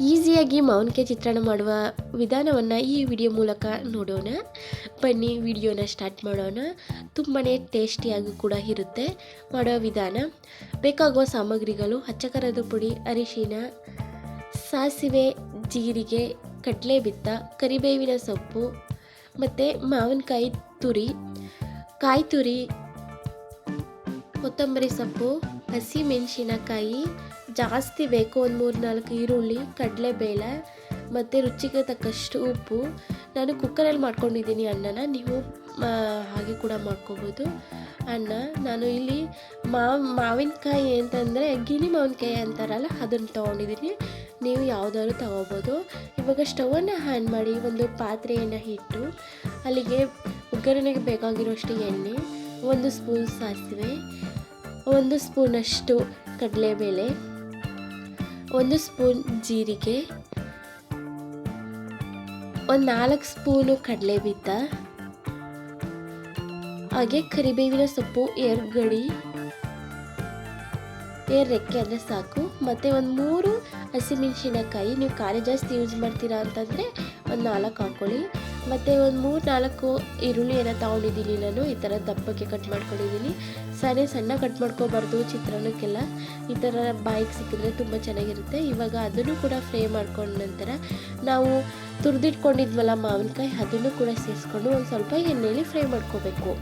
ಈಸಿಯಾಗಿ ಮಾವಿನಕಾಯಿ ಚಿತ್ರಣ ಮಾಡುವ ವಿಧಾನವನ್ನು ಈ ವಿಡಿಯೋ ಮೂಲಕ ನೋಡೋಣ. ಬನ್ನಿ, ವಿಡಿಯೋನ ಸ್ಟಾರ್ಟ್ ಮಾಡೋಣ. ತುಂಬಾ ಟೇಸ್ಟಿಯಾಗಿ ಕೂಡ ಇರುತ್ತೆ ಮಾಡೋ ವಿಧಾನ. ಬೇಕಾಗುವ ಸಾಮಗ್ರಿಗಳು ಹಚ್ಚಕರದ ಪುಡಿ, ಅರಿಶಿನ, ಸಾಸಿವೆ, ಜೀರಿಗೆ ಕಡಲೆ ಬಿತ್ತ ಕರಿಬೇವಿನ ಸೊಪ್ಪು ಮತ್ತು ಮಾವಿನಕಾಯಿ ತುರಿ, ಕಾಯಿ ತುರಿ, ಕೊತ್ತಂಬರಿ ಸೊಪ್ಪು, ಹಸಿ ಮೆಣಸಿನಕಾಯಿ ಜಾಸ್ತಿ ಬೇಕು ಒಂದು ಮೂರು ನಾಲ್ಕು ಈರುಳ್ಳಿ, ಕಡಲೆಬೇಳೆ ಮತ್ತು ರುಚಿಗೆ ತಕ್ಕಷ್ಟು ಉಪ್ಪು. ನಾನು ಕುಕ್ಕರಲ್ಲಿ ಮಾಡ್ಕೊಂಡಿದ್ದೀನಿ ಅನ್ನನ, ನೀವು ಹಾಗೆ ಕೂಡ ಮಾಡ್ಕೋಬೋದು. ಅನ್ನ, ನಾನು ಇಲ್ಲಿ ಮಾವ್, ಮಾವಿನಕಾಯಿ ಅಂತಂದರೆ ಗಿಣಿ ಮಾವಿನಕಾಯಿ ಅಂತಾರಲ್ಲ, ಅದನ್ನು ತೊಗೊಂಡಿದ್ದೀನಿ. ನೀವು ಯಾವುದಾದ್ರು ತಗೋಬೋದು. ಇವಾಗ ಸ್ಟವನ್ನು ಆನ್ ಮಾಡಿ ಒಂದು ಪಾತ್ರೆಯನ್ನು ಇಟ್ಟು, ಅಲ್ಲಿಗೆ ಒಗ್ಗರಣೆಗೆ ಬೇಕಾಗಿರೋಷ್ಟು ಎಣ್ಣೆ, ಒಂದು ಸ್ಪೂನ್ ಸಾಸಿವೆ, ಒಂದು ಸ್ಪೂನಷ್ಟು ಕಡಲೆಬೇಳೆ ಒಂದು ಸ್ಪೂನ್ ಜೀರಿಗೆ, ಒಂದು ನಾಲ್ಕು ಸ್ಪೂನು ಕಡಲೆ ಬಿತ್ತ ಹಾಗೆ ಕರಿಬೇವಿನ ಸೊಪ್ಪು ಏರ್ಗಡಿ ಏರ್ ರೆಕ್ಕೆ ಅಂದರೆ ಸಾಕು. ಮತ್ತು ಒಂದು ಮೂರು ಹಸಿಮೆಣಸಿನಕಾಯಿ, ನೀವು ಖಾರ ಜಾಸ್ತಿ ಯೂಸ್ ಮಾಡ್ತೀರಾ ಅಂತಂದರೆ ಒಂದು ನಾಲ್ಕು ಹಾಕ್ಕೊಳ್ಳಿ ಮತ್ತು ಒಂದು ಮೂರು ನಾಲ್ಕು ಈರುಳ್ಳಿಯನ್ನು ತಗೊಂಡಿದ್ದೀನಿ. ನಾನು ಈ ಥರ ದಪ್ಪಕ್ಕೆ ಕಟ್ ಮಾಡ್ಕೊಂಡಿದ್ದೀನಿ. ಸರಿ ಸಣ್ಣ ಕಟ್ ಮಾಡ್ಕೋಬಾರ್ದು ಚಿತ್ರಾನ್ನಕ್ಕೆಲ್ಲ. ಈ ಥರ ಬಾಯಿಗೆ ಸಿಕ್ಕಿದ್ರೆ ತುಂಬ ಚೆನ್ನಾಗಿರುತ್ತೆ. ಇವಾಗ ಅದನ್ನು ಕೂಡ ಫ್ರೈ ಮಾಡ್ಕೊಂಡ ನಂತರ ನಾವು ತುರಿದಿಟ್ಕೊಂಡಿದ್ವಲ್ಲ ಮಾವಿನಕಾಯಿ, ಅದನ್ನು ಕೂಡ ಸೇರಿಸ್ಕೊಂಡು ಒಂದು ಸ್ವಲ್ಪ ಎಣ್ಣೆಯಲ್ಲಿ ಫ್ರೈ ಮಾಡ್ಕೋಬೇಕು.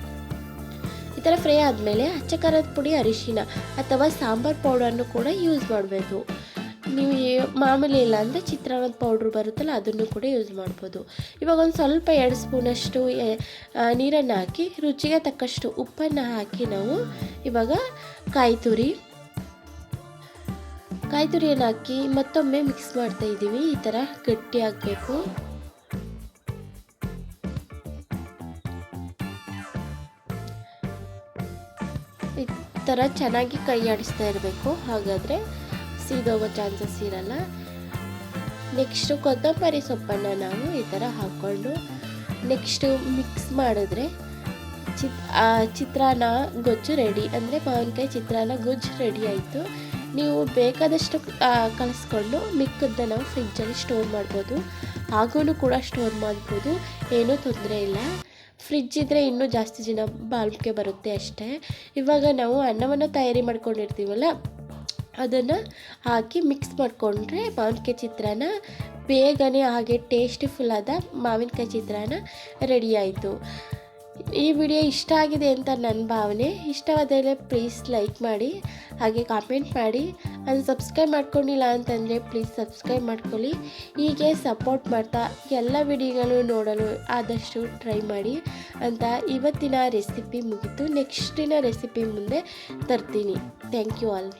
ಈ ಥರ ಫ್ರೈ ಆದಮೇಲೆ ಅಚ್ಚ ಖಾರದ ಪುಡಿ, ಅರಿಶಿನ ಅಥವಾ ಸಾಂಬಾರು ಪೌಡರ್ನು ಕೂಡ ಯೂಸ್ ಮಾಡಬೇಕು. ನೀವು ಮಾಮೂಲಿ ಇಲ್ಲ ಅಂದರೆ ಚಿತ್ರಾನ್ನದ ಪೌಡ್ರ್ ಬರುತ್ತಲ್ಲ, ಅದನ್ನು ಕೂಡ ಯೂಸ್ ಮಾಡ್ಬೋದು. ಇವಾಗ ಒಂದು ಸ್ವಲ್ಪ ಎರಡು ಸ್ಪೂನಷ್ಟು ನೀರನ್ನು ಹಾಕಿ, ರುಚಿಗೆ ತಕ್ಕಷ್ಟು ಉಪ್ಪನ್ನು ಹಾಕಿ ನಾವು ಇವಾಗ ಕಾಯಿ ತುರಿ, ಕಾಯಿ ತುರಿಯನ್ನು ಹಾಕಿ ಮತ್ತೊಮ್ಮೆ ಮಿಕ್ಸ್ ಮಾಡ್ತಾ ಇದ್ದೀವಿ. ಈ ಥರ ಗಟ್ಟಿ ಹಾಕಬೇಕು ಈ ಥರ ಚೆನ್ನಾಗಿ ಕೈ ಆಡಿಸ್ತಾ ಇರಬೇಕು. ಹಾಗಾದರೆ ಸೀದೋಗೋ ಚಾನ್ಸಸ್ ಇರಲ್ಲ ನೆಕ್ಸ್ಟು ಕೊತ್ತಂಬರಿ ಸೊಪ್ಪನ್ನು ನಾವು ಈ ಥರ ಹಾಕ್ಕೊಂಡು ನೆಕ್ಸ್ಟು ಮಿಕ್ಸ್ ಮಾಡಿದ್ರೆ ಚಿತ್ ಚಿತ್ರಾನ್ನ ಗೊಜ್ಜು ರೆಡಿ, ಅಂದರೆ ಮಾವಿನಕಾಯಿ ಚಿತ್ರಾನ್ನ ಗೊಜ್ಜು ರೆಡಿ ಆಯಿತು. ನೀವು ಬೇಕಾದಷ್ಟು ಕಲಿಸ್ಕೊಂಡು ಮಿಕ್ಕದ್ದನ್ನ ನಾವು ಫ್ರಿಜ್ಜಲ್ಲಿ ಸ್ಟೋರ್ ಮಾಡ್ಬೋದು. ಹಾಗೂ ಕೂಡ ಸ್ಟೋರ್ ಮಾಡ್ಬೋದು. ಏನೂ ತೊಂದರೆ ಇಲ್ಲ. ಫ್ರಿಜ್ ಇದ್ದರೆ ಇನ್ನೂ ಜಾಸ್ತಿ ಜನ ಬಾಳ್ಕೆ ಬರುತ್ತೆ ಅಷ್ಟೇ. ಇವಾಗ ನಾವು ಅನ್ನವನ್ನು ತಯಾರಿ ಮಾಡ್ಕೊಂಡಿರ್ತೀವಲ್ಲ ಅದನ್ನು ಹಾಕಿ ಮಿಕ್ಸ್ ಮಾಡಿಕೊಂಡ್ರೆ ಮಾವಿನಕಾಯಿ ಚಿತ್ರಾನ್ನ ಬೇಗನೆ ಹಾಗೆ ಟೇಸ್ಟಿಫುಲ್ ಆದ ಮಾವಿನಕಾಯಿ ಚಿತ್ರಾನ್ನ ರೆಡಿ ಆಯಿತು. ಈ ವಿಡಿಯೋ ಇಷ್ಟ ಆಗಿದೆ ಅಂತ ನನ್ನ ಭಾವನೆ. ಇಷ್ಟವಾದರೆ ಪ್ಲೀಸ್ ಲೈಕ್ ಮಾಡಿ, ಹಾಗೆ ಕಾಮೆಂಟ್ ಮಾಡಿ. ಅದು ಸಬ್ಸ್ಕ್ರೈಬ್ ಮಾಡ್ಕೊಂಡಿಲ್ಲ ಅಂತಂದರೆ ಪ್ಲೀಸ್ ಸಬ್ಸ್ಕ್ರೈಬ್ ಮಾಡ್ಕೊಳ್ಳಿ. ಹೀಗೆ ಸಪೋರ್ಟ್ ಮಾಡ್ತಾ ಎಲ್ಲ ವಿಡಿಯೋಗಳು ನೋಡಲು ಆದಷ್ಟು ಟ್ರೈ ಮಾಡಿ ಅಂತ ಇವತ್ತಿನ ರೆಸಿಪಿ ಮುಗಿತು. ನೆಕ್ಸ್ಟಿನ ರೆಸಿಪಿ ಮುಂದೆ ತರ್ತೀನಿ. Thank you all